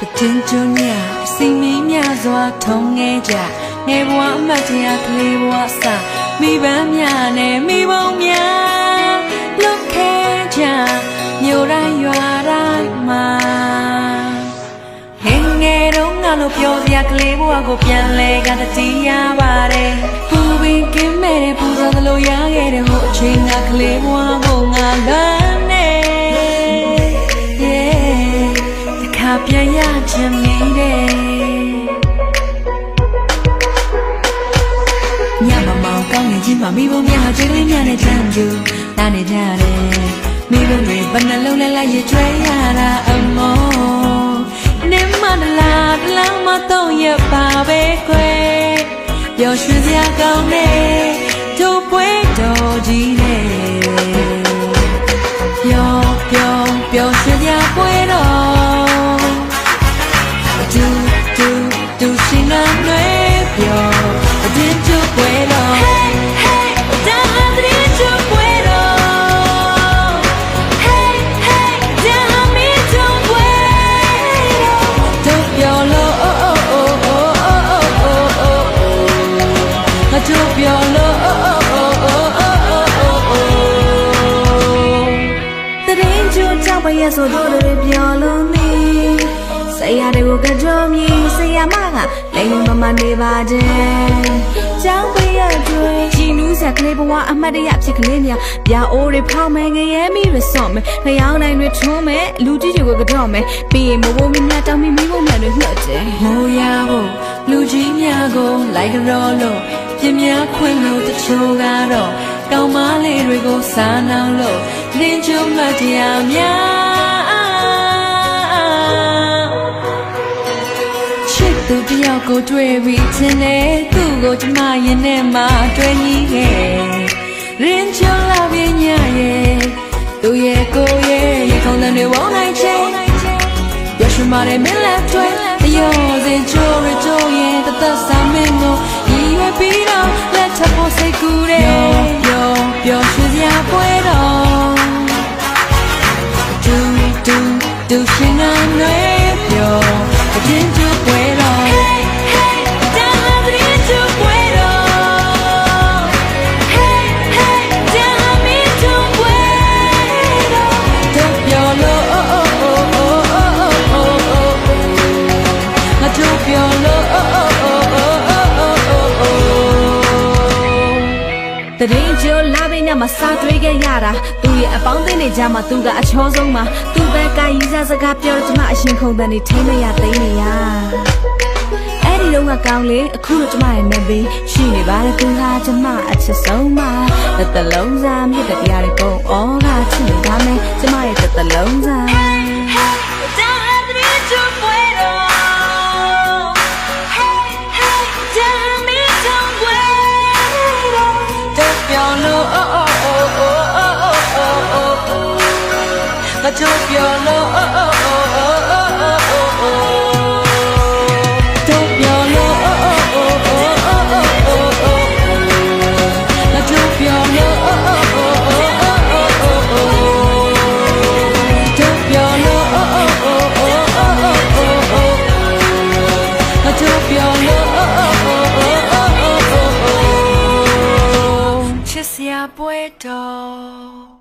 တတင်ကျွန်းမြစီမင်းမြစွာထုံငဲကြငယ်ဘဝအမတ်တရားကလေးဘဝစမိဘများနဲ့မိဘုံများလွတ်ခဲကြမြို့တိုင်းရွာတိုင်းမှာငယ်ငယ်တော့ငါလို့ပြောစရာကလေးဘဝကိုပြန်လဲကတတိယပါတယ်ပူပင်ကင်းမဲ့တဲ့ပူဇော်သလိုရခဲ့တဲ့ဟိုအချိန်ကကလေးဘဝ ပြန်ရချင်မိတယ်ညမမောင်ကောင်းငင်ချင်းမှာမိဘများကျွေးလေးများနဲ့ချမ်းကျူတာနေကြတယ်မိဘတွေဘယ်နှလုံးလဲလိုက်ရကျွဲရတာအမောနေမန္တလာတလောင်းမတော့ရပါပဲခွဲပျော်ရွှင်စရာကောင်းတဲ့တို့ ကျိုးကြောက်ပါရဲ့ဆိုတို့တွေပြောလို့နေဆရာတွေကိုကြောမြည်ဆရာမကလိမ်မမနေပါခြင်းကြောက်ပါရဲ့တွေជីနူးဆက်ကလေးဘဝအမတ်တရဖြစ်ကလေးများပြာအိုးတွေဖောက်မယ်ငရဲမီတွေစော့မယ်လျောင်းတိုင်းတွေထွန်းမယ်လူကြီးတွေကိုကြော့မယ်ပြီးရင်မဘိုးမင်းများတောင်းမိမိဘုံများတွေနှုတ်တယ်ဟိုရဖို့လူကြီးများကိုလိုက်ကြောလို့ပြင်းများခွင့်လို့တချို့ကတော့ကောင်းမလေးတွေကိုစားနှောင်းလို့ လင်းချုံမတရားများချစ်သူတယောက်ကိုတွေ့ပြီးချင်းနဲ့သူ့ကိုကျမရင်ထဲမှာတွေ့ညီခဲ့ရင်ချလာပြညာရဲ့သူရဲ့ကိုယ်ရဲ့ရေခုံတဲ့တွေဝေါနိုင်ချင်ရရှိမတဲ့မင်းလက်တွေအယောစင်ချိုးရချိုးရဲ့တသက်စာမင်းကိုရည်ရွယ်ပြီးတော့လက်ထပ် Sin amén. တရင်ကျော်လာပင်ညမှာစာတွေးခဲ့ရတာသူရဲ့အပေါင်းအသင်းတွေကြားမှာသူကအချောဆုံးမှာသူ့ဘက်ကရည်စားစကားပြောတော့ကျမအရှင်ခုန်တဲ့နေထိမရသိနေရအဲ့ဒီတော့ကကောင်းလေအခုတော့ကျမရဲ့နေပင်ရှိနေပါတယ်သူဟာကျမအချစ်ဆုံးမှာတစ်တလုံးစားမြစ်တဲ့တရားတွေပုံဩကချစ်နေတာမယ်ကျမရဲ့တစ်တလုံးစား ငါချောပြောလို့အိုးအိုးအိုးအိုးအိုးအိုးအိုးအိုးပွဲတော်